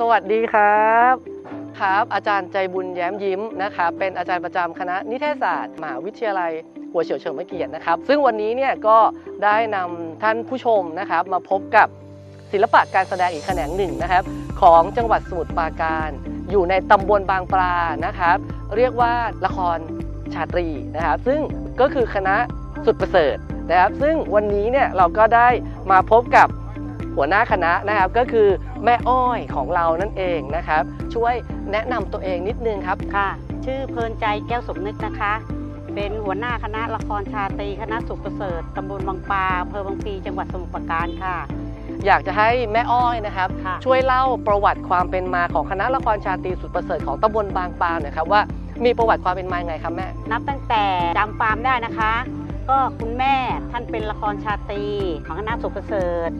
สวัสดีครับครับ อาจารย์ใจบุญแย้มยิ้มนะครับเป็นอาจารย์ประจำคณะนิเทศศาสตร์มหาวิทยาลัย หัวเฉียวเฉิมเกียรตินะครับ ซึ่งวันนี้เนี่ยก็ได้นำท่านผู้ชมนะครับ มาพบกับศิลปะการแสดงอีกแขนงหนึ่งนะครับ ของจังหวัดสมุทรปราการ อยู่ในตำบลบางปลานะครับ เรียกว่าละครชาตรีนะครับซึ่งก็คือคณะสุดประเสริฐนะครับ ซึ่งวันนี้เนี่ยเราก็ได้มาพบกับ หัวหน้าคณะนะครับก็คือแม่อ้อยของเรานั่นเองนะครับ ช่วยแนะนำตัวเองนิดนึงครับค่ะ ชื่อเพลินใจแก้วสมนึกนะคะ เป็นหัวหน้าคณะละครชาตรีคณะสุขประเสริฐตำบลบางปลาอำเภอบางพลีจังหวัดสมุทรปราการค่ะ อยากจะให้แม่อ้อยนะครับ ค่ะ ช่วยเล่าประวัติความเป็นมาของคณะละครชาตรีสุดประเสริฐของตำบลบางปลาหน่อยครับว่ามีประวัติความเป็นมายังไงครับแม่ นับตั้งแต่จำฟาร์มได้นะคะ ก็คุณแม่ท่านเป็นละครชาตรีของคณะสุขประเสริฐ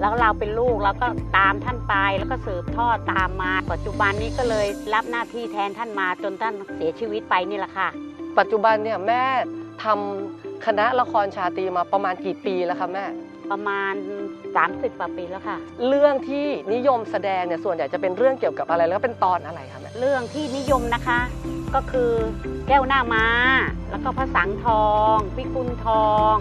แล้วเราเป็นลูกเราก็ตามท่านไปแล้วก็สืบทอดตามมา ปัจจุบันนี้ก็เลยรับหน้าที่แทนท่านมาจนท่านเสียชีวิตไปนี่แหละค่ะ ปัจจุบันเนี่ยแม่ทำคณะละครชาตรีมาประมาณกี่ปีแล้วครับแม่ ประมาณ 30กว่าปีแล้วค่ะ เรื่องที่นิยมแสดงเนี่ยส่วนใหญ่จะเป็นเรื่องเกี่ยวกับอะไรแล้วเป็นตอนอะไรครับแม่ เรื่องที่นิยมนะคะ ก็คือแก้วหน้าม้า แล้วก็พระสังทองพิกุลทอง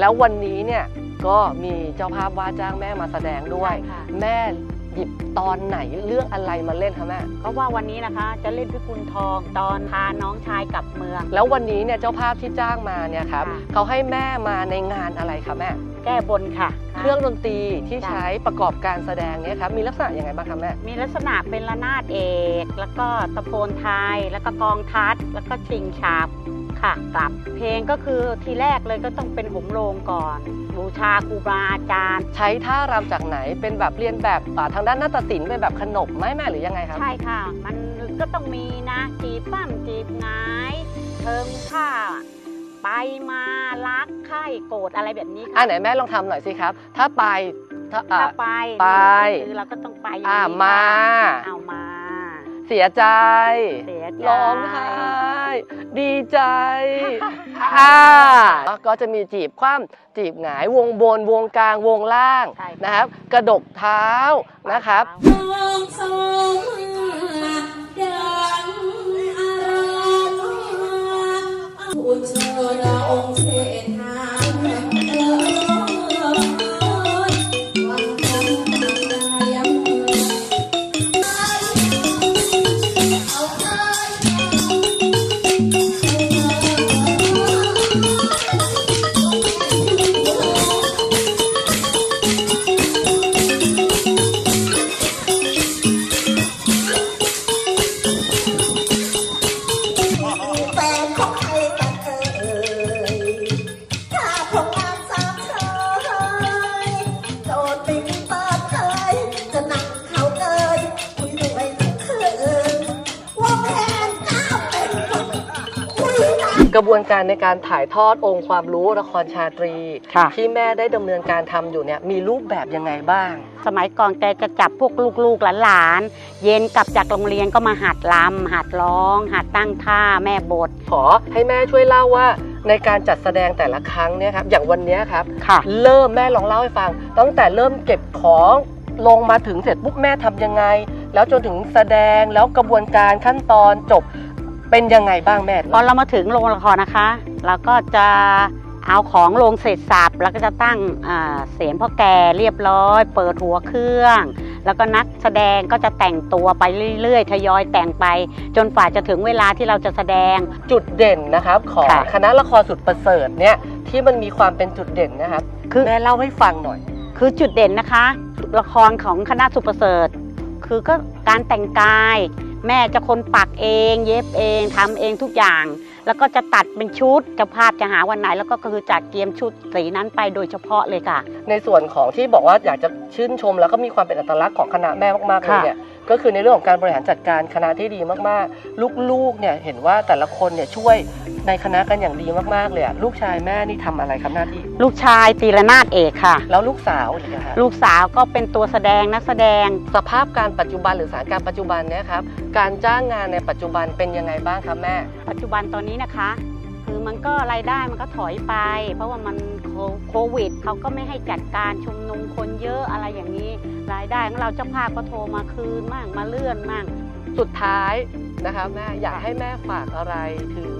แล้ววันนี้เนี่ยก็มีเจ้าภาพว่าจ้างแม่มาแสดงด้วย ใช่ค่ะ แม่หยิบตอนไหนเรื่องอะไรมาเล่นคะแม่เพราะว่าวันนี้นะคะจะเล่นพิกุลทองตอนพาน้องชายกลับเมือง แล้ววันนี้เนี่ยเจ้าภาพที่จ้างมาเนี่ยครับค่ะ เขาให้แม่มาในงานอะไรคะแม่แก้บนค่ะ เครื่องดนตรีที่จ้ะใช้ประกอบการแสดงเนี่ยครับมีลักษณะยังไงบ้างคะแม่มีลักษณะเป็นระนาดเอก แล้วก็ตะโพนไทย แล้วก็กองทัด แล้วก็ชิงฉาบ ค่ะกลับเพลงก็คือทีแรกเลยก็ต้องเป็นหมโรงก่อน บูชาครูบาอาจารย์ ใช้ท่ารำจากไหนเป็นแบบเรียนแบบอ่าทางด้านนาฏศิลป์เป็นแบบขนบไหมแม่หรือยังไงครับ ใช่ค่ะ มันก็ต้องมีนะจีบปั้มจีบหงายเทิงผ้าไปมารักไข้โกรธอะไรแบบนี้อ่าค่ะไหนแม่ลองทำหน่อยสิครับ ถ้าไปถ้าอ่า ถ้าไปไปคือเราก็ต้องไปอย่างอ่านี้มาค่ะเอามา เสียใจ เสียใจร้องไห้ ดีใจอ่าก็จะมีจีบคว่ำจีบหงายวงบนวงกลางวงล่างใช่นะครับ กระดกเท้านะครับ กันกระบวนการในการถ่ายทอดองค์ความรู้ละครชาตรี ค่ะ ที่แม่ได้ดำเนินการทำอยู่เนี่ยมีรูปแบบยังไงบ้าง สมัยก่อนแกจะจับพวกลูกๆหลานๆเย็นกลับจากโรงเรียนก็มาหัดลำหัดร้อง หัดตั้งท่าแม่บทขอให้แม่ช่วยเล่าว่าในการจัดแสดงแต่ละครั้งเนี่ยครับอย่างวันเนี้ยครับ ค่ะ เริ่มแม่ลองเล่าให้ฟัง ตั้งแต่เริ่มเก็บของลงมาถึงเสร็จปุ๊บแม่ทำยังไง แล้วจนถึงแสดงแล้วกระบวนการขั้นตอนจบ เป็นยังไงบ้างแม่พอเรามาถึงโรงละครนะคะ เราก็จะเอาของลงเสร็จสับแล้วก็จะตั้งอ่าเสียงพ่อแก่เรียบร้อย เปิดหัวเครื่อง แล้วก็นักแสดงก็จะแต่งตัวไปเรื่อยๆ ทยอยแต่งไป จนฝ่าจะถึงเวลาที่เราจะแสดงจุดเด่นนะครับของค่ะคณะละครสุดประเสริฐเนี่ยที่มันมีความเป็นจุดเด่นนะครับคือแม่เล่าให้ฟังหน่อย คือจุดเด่นนะคะ ละครของคณะสุประเสริฐ คือก็การแต่งกาย แม่จะคนปักเอง เย็บเองทำเองทุกอย่าง แล้วก็จะตัดเป็นชุดเจะภาพจะหาวันไหน แล้วก็คือจัดเตรียมชุดสีนั้นไปโดยเฉพาะเลยค่ะ ในส่วนของที่บอกว่าอยากจะชื่นชม แล้วก็มีความเป็นอัตลักษณ์ของคณะแม่มากๆเลยค่ะเนี่ย ก็คือในเรื่องของการบริหารจัดการคณะที่ดีมากๆ ลูกๆเนี่ยเห็นว่าแต่ละคนเนี่ยช่วยในคณะกันอย่างดีมากๆเลยอะลูกชายแม่นี่ทำอะไรครับหน้าที่ ลูกชายตีละนาดเอกค่ะ แล้วลูกสาวอีกนะคะลูกสาวก็เป็นตัวแสดงนักแสดง สภาพการปัจจุบันหรือสถานการณ์ปัจจุบันเนี่ยครับ การจ้างงานในปัจจุบันเป็นยังไงบ้างครับแม่ ปัจจุบันตอนนี้นะคะ คือมันก็รายได้มันก็ถอยไป เพราะว่ามันโคโควิดเขาก็ไม่ให้จัดการชุมนุมคนเยอะอะไรอย่างนี้ รายได้ของเราเจ้าภาพก็โทรมาคืนมั่งมาเลื่อนมั่งสุดท้ายนะครับแม่อยากให้แม่ฝากอะไรถึง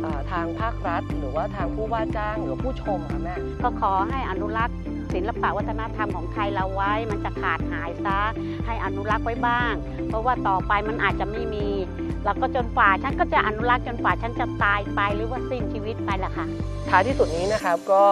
เอ่อทางภาครัฐ หรือว่าทางผู้ว่าจ้างหรือผู้ชมค่ะแม่ก็ขอให้อนุรักษ์ศิลปะวัฒนธรรมของไทยเราไว้ มันจะขาดหายซะให้อนุรักษ์ไว้บ้าง เพราะว่าต่อไปมันอาจจะไม่มี แล้วก็จนฝ่าฉันก็จะอนุรักษ์จนฝ่าฉันจะตายไปหรือว่าสิ้นชีวิตไปแหละค่ะ ท้ายที่สุดนี้นะครับก็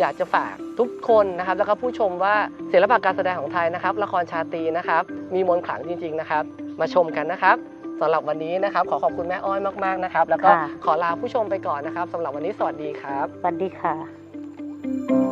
อยากจะฝากทุกคนนะครับแล้วก็ผู้ชมว่าศิลปะการแสดงของไทยนะครับ ละครชาตรีนะครับ มีมนต์ขลังจริง ๆนะครับ มาชมกันนะครับสำหรับวันนี้นะครับ ขอขอบคุณแม่อ้อยมากๆนะครับ แล้วก็ค่ะ ขอลาผู้ชมไปก่อนนะครับสำหรับวันนี้สวัสดีครับ สวัสดีค่ะ